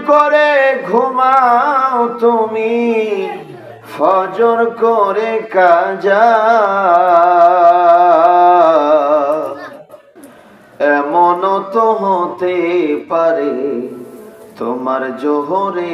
করে ঘুমাও তুমি, ফজর করে কাজা। এমন তো হতে পারে তোমার জোহরে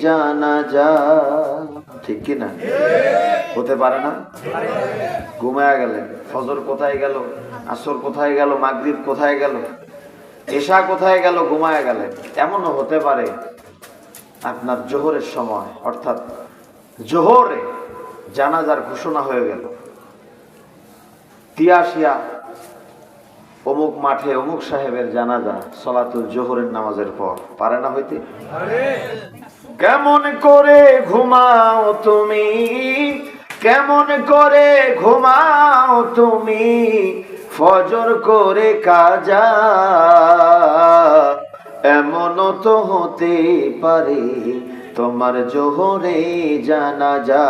জানা যা ঠিক কি না? হতে পারে না? ঘুমায়া গেলেন ফজর কোথায় গেল? আসর কোথায় গেল? মাগরিব কোথায় গেল? এশা কোথায় গেল, ঘুমায়া গেলেন এমনও হতে পারে আপনার জোহরের সময়, অর্থাৎ জোহরে জানাজার ঘোষণা হয়ে গেল। তিয়াসিয়া অমুক মাঠে অমুক সাহেবের জানাজা সলাতুল জোহরের নামাজের পর, পারে না হইতে? কেমন করে ঘুমাও তুমি? কেমন করে ঘুমাও তুমি? ফজর করে কাজা এমন তো হতে পারে তোমার জোহরে জানা যা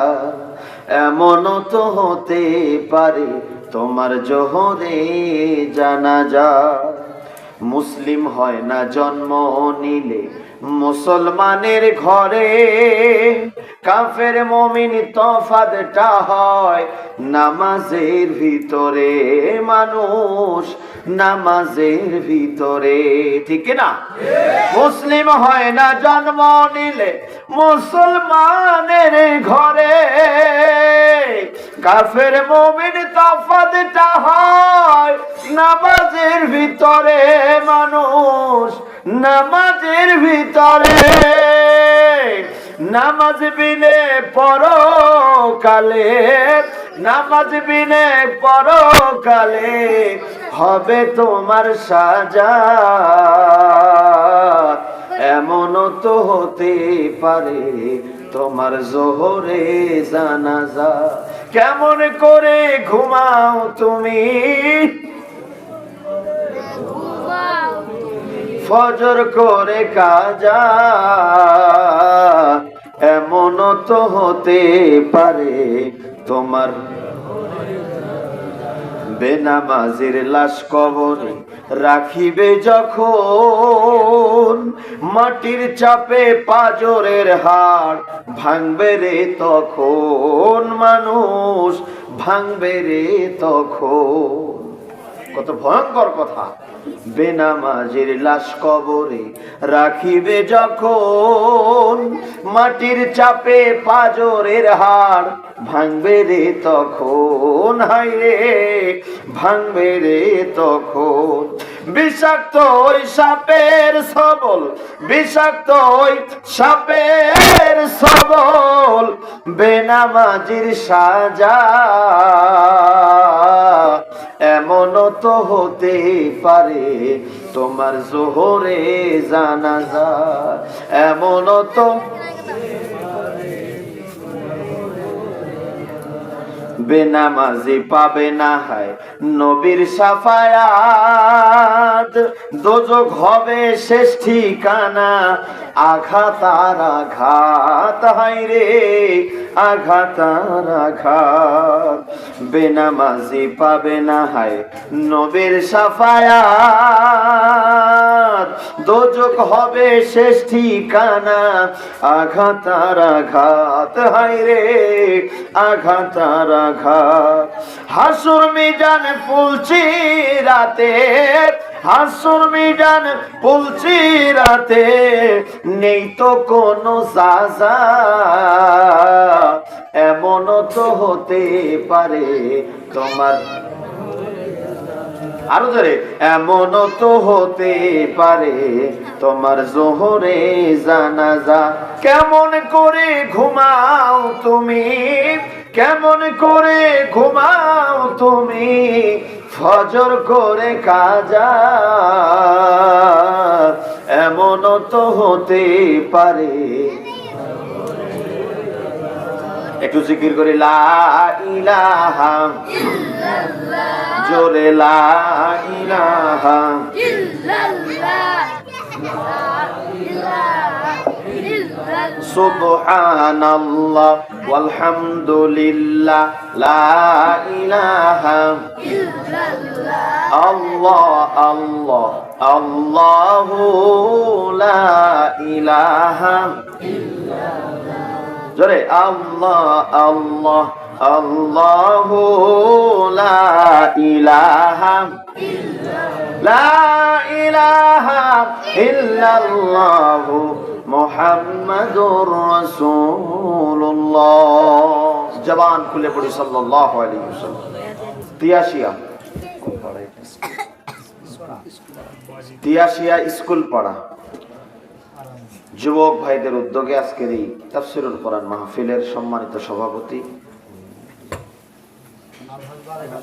এমন তো হতে পারে তোমার জোহরে জানা যা মুসলিম হয় না জন্ম নিলে মুসলমানের ঘরে কাফের মমিন তফাতটা হয়। নামাজের ভিতরে মানুষ নামাজের ভিতরে, ঠিক না মুসলিম হয় না, জন্ম নিলে মুসলমানের ঘরে। কাফের মমিন তফাতটা হয় নামাজের ভিতরে, মানুষ নামাজের ভিতরে। নামাজ বিনে পরকালে নামাজ বিনে পরকালে হবে তোমার সাজা। এমন তো হতে পারে তোমার জোহরে জানাজা। কেমন করে ঘুমাও তুমি? ফজর করে কাজা। এমন তো হতে পারে তোমার বেনামাজির লাশ কবর রাখিবে যখন। মাটির চাপে পাজরের হাড় ভাঙবে রে তখন। মানুষ ভাঙবে রে তখন। কত ভয়ঙ্কর কথা। বেনামাজির লাশ কবরে রাখিবে যখন, মাটির চাপে পাজরের হাড় ভাঙবে রে তখন হাই রে ভাঙবে রে তখন। বিষাক্ত ওই সাপের সবল, বিষাক্ত ওই সাপের সবল, বেনামাজির সাজা এমন তো হতে পারে তোমার জোহরে জানাজা এমন তো বেনামাজি পাবে না হায়। নবীর সাফায়াত দোজক হবে শেষ ঠিকানা। আঘাত আর আঘাত হাই রে, আঘাত আর আঘাত। বেনামাজি পাবে না হায়। নবীর সাফায়াত দোজক হবে শেষ ঠিকানা। আঘাত আর আঘাত হাই রে, আঘাত আর আঘাত হাসুর মিজান পুলছি রাতে, হাসুর মিজান পুলছি রাতে, নেই তো কোনো সাজা। এমন তো হতে পারে তোমার। আরও ধরে এমন তো হতে পারে তোমার জোহরে জানাজা। কেমন করে ঘুমাও তুমি? কেমন করে ঘুমাও তুমি? ফজর করে কাজা। এমন তো হতে পারে। একটু জিকির করি, লা ইলাহা। জোরে লা ইলাহা সুবহানাল্লাহ ওয়ালহামদুলিল্লাহ লা ইলাহা আল্লাহ আল্লাহ আল্লাহু লা ইলাহা জোরে আল্লাহ আল্লাহ আল্লাহু লা ইলাহা লা ইলাহা ইল্লাল্লাহু মুহাম্মাদুর রাসূলুল্লাহ। জবান খুলে পড়ি, সাল্লাল্লাহু আলাইহি ওয়াসাল্লাম। তিয়াশিয়া। তিয়াশিয়া স্কুল পড়া। যুবক ভাইদের উদ্যোগে আজকের এই তাফসিরুল কোরআন মাহফিলের সম্মানিত সভাপতি।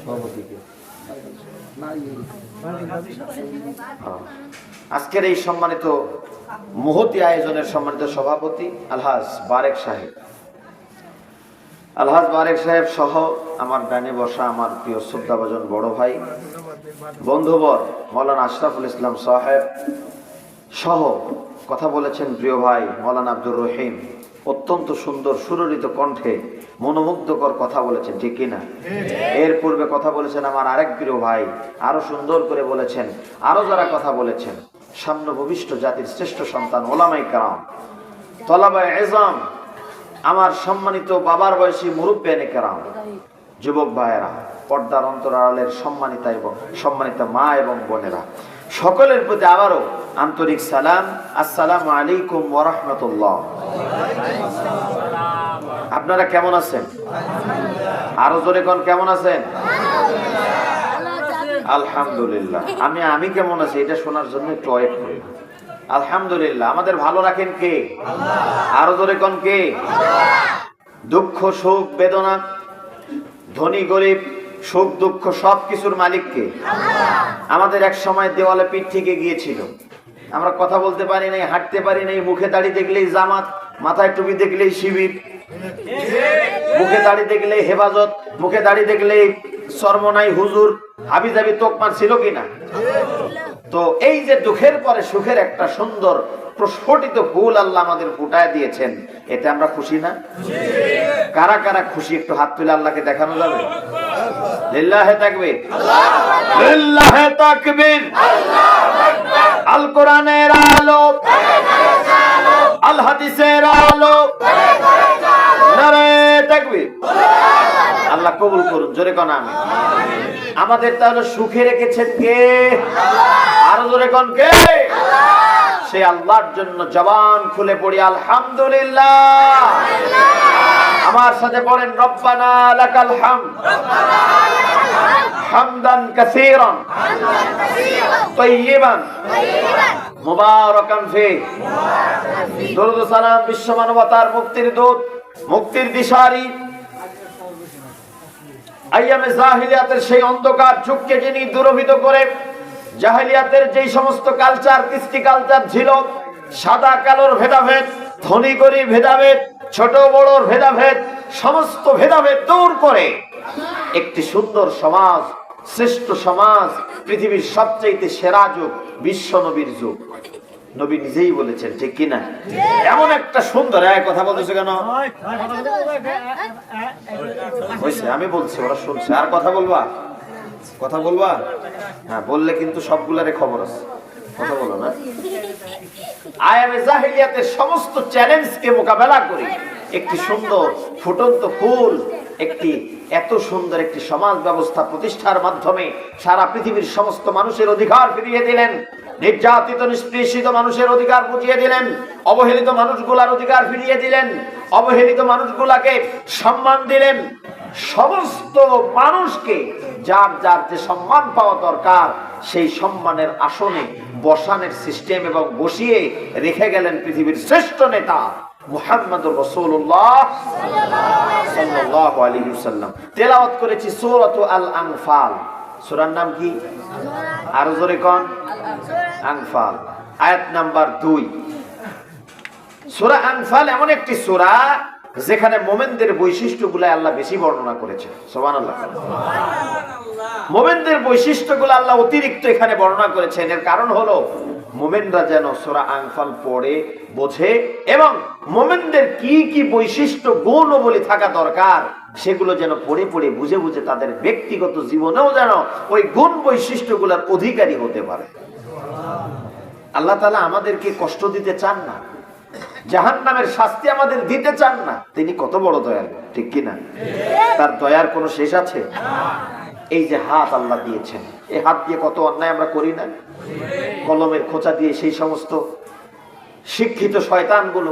হ্যাঁ। আজকের এই সম্মানিত মহতি আয়োজনের সম্মানিত সভাপতি আলহাজ বারেক সাহেব। আলহাজ বারেক সাহেব সহ আমার ডানে বসা আমার প্রিয় শ্রদ্ধাভাজন বড় ভাই, বন্ধুবর মৌলানা আশরাফুল ইসলাম সাহেব সহ কথা বলেছেন প্রিয় ভাই মৌলানা আব্দুর রহিম। অত্যন্ত সুন্দর সুররিত কণ্ঠে মনোমুগ্ধকর কথা বলেছেন ঠিক কিনা? এর পূর্বে কথা বলেছেন আমার আরেক প্রিয় ভাই আরও সুন্দর করে বলেছেন আরও যারা কথা বলেছেন। সামনে ভবিষ্ঠ জাতির শ্রেষ্ঠ সন্তান ওলামাই কারাম। তলাবায় এজাম আমার সম্মানিত বাবার বয়সী মুরব্বেনে কেরাম। যুবক ভাইয়েরা পর্দার অন্তরালের সম্মানিতা এবং সম্মানিত মা এবং বোনেরা সকলের প্রতি আবারও আন্তরিক সালাম। আসসালামু আলাইকুম ওরহমতুল্লাহ আপনারা কেমন আছেন? আরও জোরে কোন কেমন আছেন? আলহামদুলিল্লাহ। আমি আমি কেমন আছি? এটা শোনার জন্য একটু ওয়েট করি। আলহামদুলিল্লাহ। আমাদের ভালো রাখেন কে? আরও জোরে কোন কে? দুঃখ, সুখ, বেদনা, ধনী, গরিব, সুখ, দুঃখ, সব কিছুর মালিক কে? আমাদের এক সময় দেওয়ালে পিঠ থেকে গিয়েছিল। আমরা কথা বলতে পারি নাই, হাঁটতে পারি নাই, মুখে দাড়ি দেখলেই জামাত, মাথায় টুপি দেখলেই শিবির। মুখে দাড়ি দেখলেই হেফাজত, মুখে দাড়ি দেখলেই সর্বনাই হুজুর, হাবি জাবি তোকমার ছিল কিনা? তো এই যে দুঃখের পরে সুখের একটা সুন্দর প্রস্ফুটিত ফুল আল্লাহ আমাদের ফুটায় দিয়েছেন, এতে আমরা খুশি না? কারা কারা খুশি একটু হাত তুলে আল্লাহকে দেখানো যাবে? লিল্লাহে তাকবীর। লিল্লাহে তাকবীর। আল কোরআনের আলো। আল হাদিসের আলো। আল্লাহ কবুল করুন, জোরে কোন আমি। আমাদের তাহলে সুখে রেখেছেন কে? আরও জোরে কোন কে? সে আল্লাহর জন্য জবান খুলে পড়ি, আলহামদুলিল্লাহ। আমার সাথে পড়েন, রব্বানা লাকাল হামদ। হামদান কাসীরান। তাইয়িবান মুবারাকান ফি। দরুদ সালাম বিশ্ব মানবতার মুক্তির দূত। মুক্তির দিশারি। আইয়ামে জাহিলিয়াতের সেই অন্ধকার যুগকে যিনি দূরভীত করে, জাহিলিয়াতের যেই সমস্ত কালচার কৃষ্টি কালচার ছিল, সাদা কালোর ভেদাভেদ, ধনী গরিব ভেদাভেদ, ছোট বড় ভেদাভেদ, সমস্ত ভেদাভেদ দূর করে একটি সুন্দর সমাজ, শ্রেষ্ঠ সমাজ, পৃথিবীর সবচাইতে সেরা যুগ, বিশ্ব নবীর যুগ। নবী নিজেই বলেছেন ঠিক কিনা এমন একটা সুন্দর এক কথা বলতেছে কেন? হয়েছে আমি বলছি ওরা শুনছে। আর কথা বলবা? কথা বলবা? হ্যাঁ বললে কিন্তু সবগুলারে খবর আছে। কথা বলো না। আয়ামে জাহিলিয়াতের সমস্ত চ্যালেঞ্জকে মোকাবেলা করে। একটি সুন্দর ফুটন্ত ফুল একটি এত সুন্দর একটি সমাজ ব্যবস্থা প্রতিষ্ঠার মাধ্যমে সারা পৃথিবীর সমস্ত মানুষের অধিকার ফিরিয়ে দিলেন। নির্যাতিত নিষ্পৃষিত মানুষের অধিকার বুঝিয়ে দিলেন, অবহেলিত মানুষগুলার অধিকার ফিরিয়ে দিলেন, অবহেলিত মানুষগুলাকে সম্মান দিলেন। সমস্ত মানুষকে যার যার যে সম্মান পাওয়া দরকার, সেই সম্মানের আসনে, বসানের সিস্টেম এবং বসিয়ে রেখে গেলেন পৃথিবীর শ্রেষ্ঠ নেতা মুহাম্মদুর ওয়াসাল্লাম। তেলাওয়াত করেছি সূরাতু আল আনফাল সূরার নাম কি? আরও জোরে কোন। আনফাল। আয়াত নাম্বার 2 সূরা আনফাল এমন একটি সূরা যেখানে মোমেনদের বৈশিষ্ট্যগুলো আল্লাহ বেশি বর্ণনা করেছে সুবহানাল্লাহ। মোমেনদের বৈশিষ্ট্যগুলো আল্লাহ অতিরিক্ত এখানে বর্ণনা করেছেন। এর কারণ হলো মোমেনরা যেন সোরা আংফাল পড়ে, বোঝে এবং মোমেনদের কি কি বৈশিষ্ট্য গুণ বলি থাকা দরকার সেগুলো যেন পড়ে পড়ে, বুঝে বুঝে তাদের ব্যক্তিগত জীবনেও যেন ওই গুণ বৈশিষ্ট্যগুলোর অধিকারী হতে পারে। আল্লাহ তালা আমাদেরকে কষ্ট দিতে চান না। জাহান নামের শাস্তি আমাদের দিতে চান না। তিনি কত বড় দয়াল, ঠিক কিনা তার দয়ার কোনো শেষ আছে? এই যে হাত আল্লাহ দিয়েছেন, এই হাত দিয়ে কত অন্যায় আমরা করি না? কলমের খোঁচা দিয়ে সেই সমস্ত শিক্ষিত শয়তানগুলো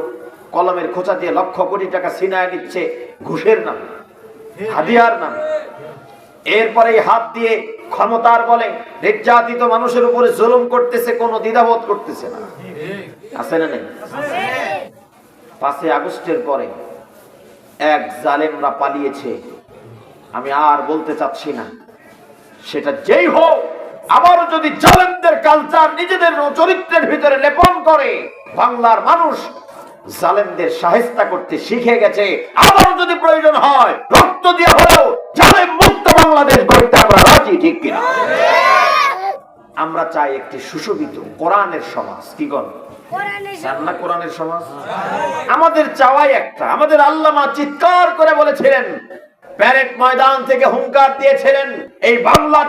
কলমের খোঁচা দিয়ে লক্ষ কোটি টাকা সিনায় নিচ্ছে, ঘুষের নাম, হাদিয়ার নাম। এরপরে হাত দিয়ে ক্ষমতার বলে নির্যাতিত মানুষের উপরে জুলুম করতেছে, কোনো দ্বিধাবোধ করতেছে না। আছে না নেই? পাঁচই আগস্টের পরে এক জালেমরা পালিয়েছে। আমি আর বলতে চাচ্ছি না। সেটা যেই হোক আবারও যদি জালেমদের কালচার নিজেদের চরিত্রের ভিতরে লেপন করে, বাংলার মানুষ জালেমদের সাহেস্তা করতে শিখে গেছে আবারও যদি প্রয়োজন হয়, রক্ত দিয়ে হলেও বাংলাদেশ গড়তে আমরা রাজি ঠিক কিনা? আমরা চাই একটি সুশোভিত কোরআনের সমাজ কি কোরআনের সমাজ। আমাদের চাওয়াই একটা আমাদের আল্লামা চিৎকার করে বলেছিলেন প্যারেড ময়দান থেকে হুঙ্কার দিয়েছিলেন এই বাংলা